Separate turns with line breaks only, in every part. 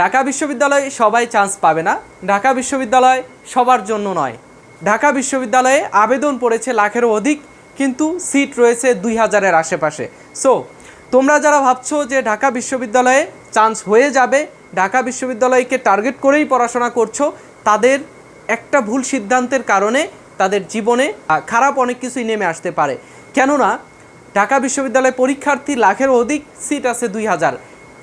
ঢাকা বিশ্ববিদ্যালয়ে সবাই চান্স পাবে না। ঢাকা বিশ্ববিদ্যালয় সবার জন্য নয়। ঢাকা বিশ্ববিদ্যালয়ে আবেদন পড়েছে লাখেরও অধিক, কিন্তু সিট রয়েছে দুই হাজারের আশেপাশে। সো তোমরা যারা ভাবছ যে ঢাকা বিশ্ববিদ্যালয়ে চান্স হয়ে যাবে, ঢাকা বিশ্ববিদ্যালয়কে টার্গেট করেই পড়াশোনা করছ, তাদের একটা ভুল সিদ্ধান্তের কারণে তাদের জীবনে খারাপ অনেক কিছুই নেমে আসতে পারে। কেননা, ঢাকা বিশ্ববিদ্যালয় পরীক্ষার্থী লাখেরও অধিক সিট আছে দুই হাজার।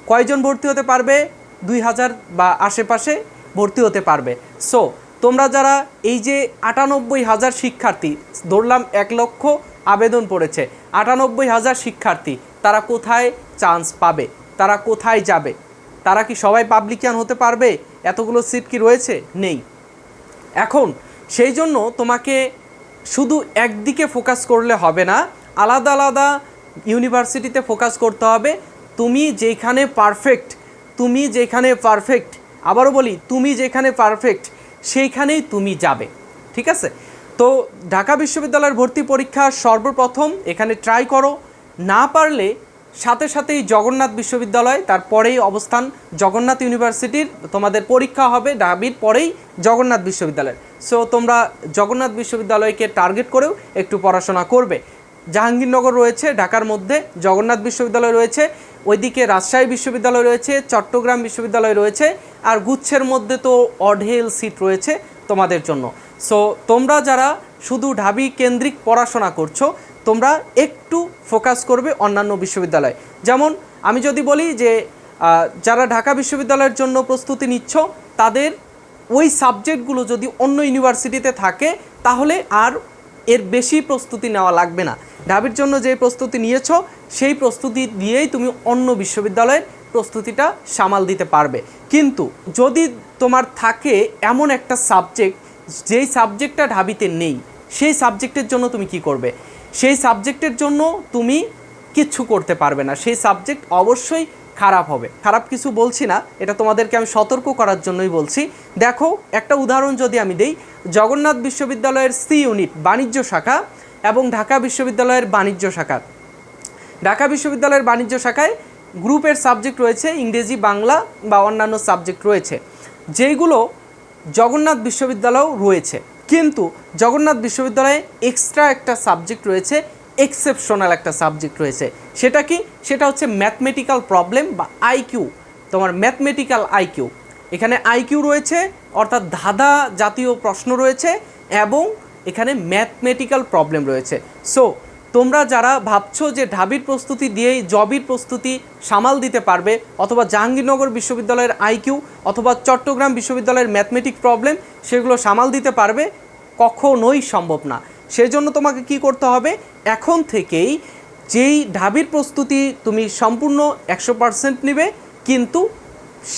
কয়জন ভর্তি হতে পারবে? দুই হাজার বা আশেপাশে ভর্তি হতে পারবে। সো তোমরা যারা এই যে আটানব্বই হাজার শিক্ষার্থী, ধরলাম এক লক্ষ আবেদন পড়েছে, আটানব্বই হাজার শিক্ষার্থী, তারা কোথায় চান্স পাবে? তারা কোথায় যাবে? তারা কি সবাই পাবলিকিয়ান হতে পারবে? এতগুলো সিট কি রয়েছে? নেই। এখন, সেই জন্য তোমাকে শুধু একদিকে ফোকাস করলে হবে না, আলাদা আলাদা ইউনিভার্সিটিতে ফোকাস করতে হবে। তুমি যেখানে পারফেক্ট তুমি যেখানে পারফেক্ট আবারও বলি, তুমি যেখানে পারফেক্ট সেইখানেই তুমি যাবে, ঠিক আছে? তো ঢাকা বিশ্ববিদ্যালয়ের ভর্তি পরীক্ষা সর্বপ্রথম এখানে ট্রাই করো, না পারলে সাথে সাথেই জগন্নাথ বিশ্ববিদ্যালয়, তারপরেই অবস্থান জগন্নাথ ইউনিভার্সিটির, তোমাদের পরীক্ষা হবে ডাবির পরেই জগন্নাথ বিশ্ববিদ্যালয় সো তোমরা জগন্নাথ বিশ্ববিদ্যালয়কে টার্গেট করেও একটু পড়াশোনা করবে। জাহাঙ্গীরনগর রয়েছে, ঢাকার মধ্যে জগন্নাথ বিশ্ববিদ্যালয় রয়েছে, ওইদিকে রাজশাহী বিশ্ববিদ্যালয় রয়েছে, চট্টগ্রাম বিশ্ববিদ্যালয় রয়েছে আর গুচ্ছের মধ্যে তো অঢেল সিট রয়েছে তোমাদের জন্য। সো তোমরা যারা শুধু ঢাবি কেন্দ্রিক পড়াশোনা করছ, তোমরা একটু ফোকাস করবে অন্যান্য বিশ্ববিদ্যালয়। যেমন আমি যদি বলি যে যারা ঢাকা বিশ্ববিদ্যালয়ের জন্য প্রস্তুতি নিচ্ছ, তাদের ওই সাবজেক্টগুলো যদি অন্য ইউনিভার্সিটিতে থাকে, তাহলে আর এর বেশি প্রস্তুতি নেওয়া লাগবে না। ঢাবির জন্য যে প্রস্তুতি নিয়েছো, সেই প্রস্তুতি দিয়েই তুমি অন্য বিশ্ববিদ্যালয়ের প্রস্তুতিটা সামাল দিতে পারবে। কিন্তু যদি তোমার থাকে এমন একটা সাবজেক্ট, যেই সাবজেক্টটা ঢাবিতে নেই, সেই সাবজেক্টের জন্য তুমি কি করবে? সেই সাবজেক্টের জন্য তুমি কিচ্ছু করতে পারবে না। সেই সাবজেক্ট অবশ্যই খারাপ হবে। খারাপ কিছু বলছি না, এটা তোমাদেরকে আমি সতর্ক করার জন্যই বলছি। দেখো, একটা উদাহরণ যদি আমি দেই, জগন্নাথ বিশ্ববিদ্যালয়ের সি ইউনিট, বাণিজ্য শাখা এবং ঢাকা বিশ্ববিদ্যালয়ের বাণিজ্য শাখা। ঢাকা বিশ্ববিদ্যালয়ের বাণিজ্য শাখায় গ্রুপের সাবজেক্ট রয়েছে, ইংরেজি, বাংলা বা অন্যান্য সাবজেক্ট রয়েছে। যেইগুলো জগন্নাথ বিশ্ববিদ্যালয়েও রয়েছে। কিন্তু জগন্নাথ বিশ্ববিদ্যালয়ে এক্সট্রা একটা সাবজেক্ট রয়েছে এক্সেপশনাল একটা সাবজেক্ট রয়েছে। সেটা কি? সেটা হচ্ছে ম্যাথমেটিক্যাল প্রবলেম বা আইকিউ তোমার ম্যাথমেটিক্যাল আইকিউ এখানে আইকিউ রয়েছে, অর্থাৎ ধাঁধা জাতীয় প্রশ্ন রয়েছে এবং এখানে ম্যাথমেটিক্যাল প্রবলেম রয়েছে। সো তোমরা যারা ভাবছ যে ঢাবির প্রস্তুতি দিয়েই জবির প্রস্তুতি সামাল দিতে পারবে, অথবা জাহাঙ্গীরনগর বিশ্ববিদ্যালয়ের আইকিউ অথবা চট্টগ্রাম বিশ্ববিদ্যালয়ের ম্যাথমেটিক প্রবলেম সেগুলো সামাল দিতে পারবে, কখনোই সম্ভব না। সেই জন্য তোমাকে কি করতে হবে? এখন থেকেই যেই ঢাবির প্রস্তুতি তুমি সম্পূর্ণ একশো পার্সেন্ট নেবে, কিন্তু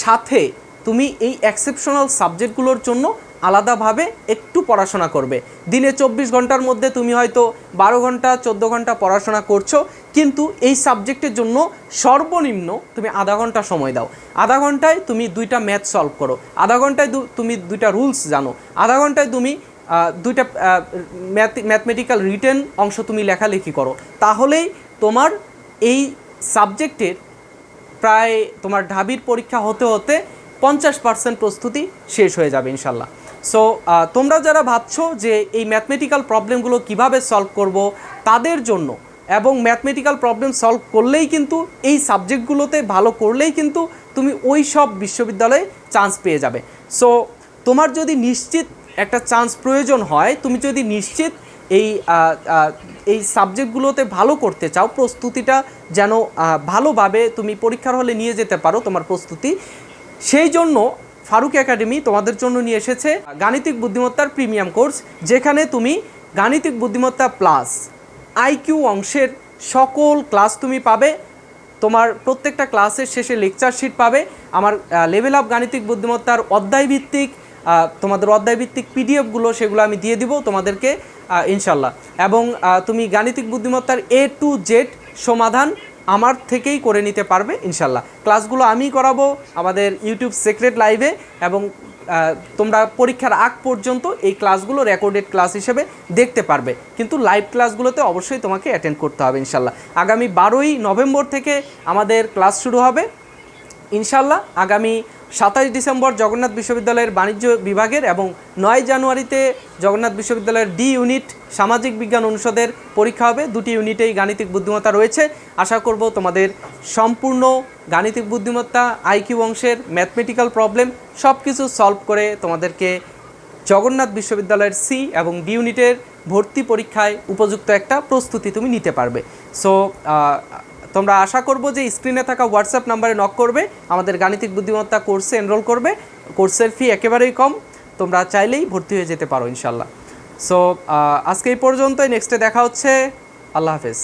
সাথে তুমি এই এক্সেপশনাল সাবজেক্টগুলোর জন্য আলাদাভাবে একটু পড়াশোনা করবে। দিনে চব্বিশ ঘণ্টার মধ্যে তুমি হয়তো বারো ঘণ্টা, চোদ্দ ঘণ্টা পড়াশোনা করছ, কিন্তু এই সাবজেক্টের জন্য সর্বনিম্ন তুমি আধা ঘণ্টা সময় দাও। আধা ঘন্টায় তুমি দুইটা ম্যাথ সলভ করো। আধা ঘন্টায় তুমি দুইটা রুলস জানো। আধা ঘন্টায় তুমি দুইটা ম্যাথমেটিক্যাল রিটেন অংশ তুমি লেখালেখি করো। তাহলেই তোমার এই সাবজেক্টের প্রায় তোমার ঢাবির পরীক্ষা হতে হতে পঞ্চাশ পার্সেন্ট প্রস্তুতি শেষ হয়ে যাবে ইনশাল্লাহ। সো তোমরা যারা ভাবছ যে এই ম্যাথমেটিক্যাল প্রবলেমগুলো কীভাবে সলভ করব, তাদের জন্য এবং ম্যাথমেটিক্যাল প্রবলেম সলভ করলেই কিন্তু এই সাবজেক্টগুলোতে ভালো করলেই কিন্তু তুমি ওই সব বিশ্ববিদ্যালয়ে চান্স পেয়ে যাবে। সো তোমার যদি নিশ্চিত একটা চান্স প্রয়োজন হয়, তুমি যদি নিশ্চিত এই এই সাবজেক্টগুলোতে ভালো করতে চাও, প্রস্তুতিটা যেন ভালোভাবে তুমি পরীক্ষার হলে নিয়ে যেতে পারো তোমার প্রস্তুতি। সেই জন্য ফারুক একাডেমি তোমাদের জন্য নিয়ে এসেছে গাণিতিক বুদ্ধিমত্তার প্রিমিয়াম কোর্স, যেখানে তুমি গাণিতিক বুদ্ধিমত্তা প্লাস আইকিউ অংশের সকল ক্লাস তুমি পাবে। তোমার প্রত্যেকটা ক্লাসের শেষে লেকচার শিট পাবে। আমার লেভেল আপ গাণিতিক বুদ্ধিমত্তার অধ্যায়ভিত্তিক তোমাদের অধ্যায়ভিত্তিক পিডিএফগুলো সেগুলো আমি দিয়ে দিব তোমাদেরকে ইনশাল্লাহ এবং তুমি গাণিতিক বুদ্ধিমত্তার এ টু জেড সমাধান আমার থেকেই করে নিতে পারবে ইনশাল্লাহ ক্লাসগুলো আমিই করাবো আমাদের ইউটিউব সিক্রেট লাইভে এবং তোমরা পরীক্ষার আগ পর্যন্ত এই ক্লাসগুলো রেকর্ডেড ক্লাস হিসেবে দেখতে পারবে। কিন্তু লাইভ ক্লাসগুলোতে অবশ্যই তোমাকে অ্যাটেন্ড করতে হবে ইনশাল্লাহ আগামী বারোই নভেম্বর থেকে আমাদের ক্লাস শুরু হবে। ইনশাল্লাহ আগামী সাতাশ ডিসেম্বর জগন্নাথ বিশ্ববিদ্যালয়ের বাণিজ্য বিভাগের এবং নয় জানুয়ারিতে জগন্নাথ বিশ্ববিদ্যালয়ের ডি ইউনিট সামাজিক বিজ্ঞান অনুষদের পরীক্ষা হবে। দুটি ইউনিটেই গাণিতিক বুদ্ধিমত্তা রয়েছে। আশা করব তোমাদের সম্পূর্ণ গাণিতিক বুদ্ধিমত্তা আইকিউ অংশের ম্যাথমেটিক্যাল প্রবলেম সব কিছু সলভ করে তোমাদেরকে জগন্নাথ বিশ্ববিদ্যালয়ের সি এবং ডি ইউনিটের ভর্তি পরীক্ষায় উপযুক্ত একটা প্রস্তুতি তুমি নিতে পারবে। সো তোমরা আশা করব যে স্ক্রিনে থাকা হোয়াটসঅ্যাপ নাম্বারে নক করবে, আমাদের গাণিতিক বুদ্ধিমত্তা কোর্সে এনরোল করবে কোর্সের ফি একেবারেই কম, তোমরা চাইলেই ভর্তি হয়ে যেতে পারো ইনশাল্লাহ সো আজকে এই পর্যন্তই নেক্সটে দেখা হচ্ছে, আল্লাহ হাফেজ।